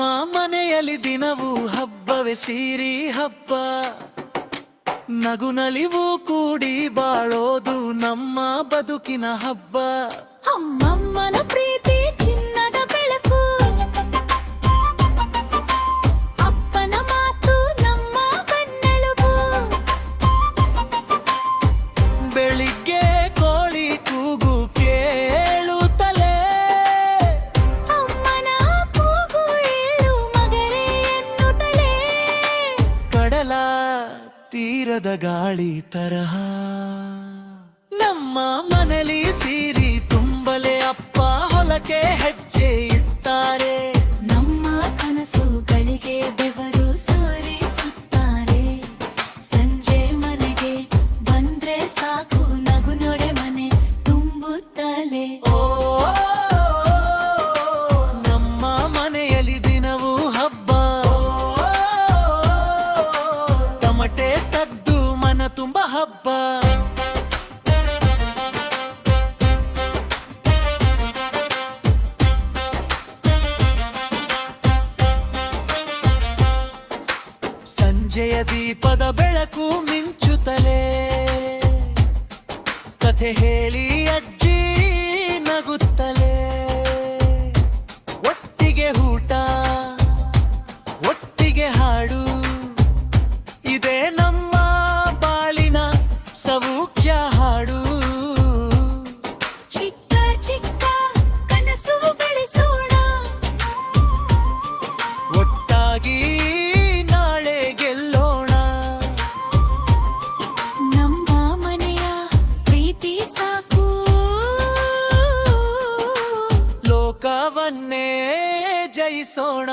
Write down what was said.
ನಮ್ಮ ಮನೆಯಲ್ಲಿ ದಿನವೂ ಹಬ್ಬವೇ ಸೀರಿ ಹಬ್ಬ. ನಗು ನಲಿವು ಕೂಡಿ ಬಾಳೋದು ನಮ್ಮ ಬದುಕಿನ ಹಬ್ಬ. ಅಮ್ಮಮ್ಮನ ಪ್ರೀತಿ ತೀರದ ಗಾಳಿ ತರಹ. ನಮ್ಮ ಮನೆಯಲ್ಲಿ ಸೀರಿ ಹಬ್ಬ. ಸಂಜೆಯ ದೀಪದ ಬೆಳಕು ಮಿಂಚುತ್ತಲೇ. ಕಥೆ ಹೇಳಿ ಅಜ್ಜಿ ನಗುತ್ತಲೇ. ಸೌಖ್ಯ ಹಾಡು? ಚಿಕ್ಕ ಚಿಕ್ಕ ಕನಸು ಬೆಳೆಸೋಣ. ಒಟ್ಟಾಗಿ ನಾಳೆ ಗೆಲ್ಲೋಣ. ನಮ್ಮ ಮನೆಯ ಪ್ರೀತಿ ಸಾಕು. ಲೋಕವನ್ನೇ ಜಯಿಸೋಣ.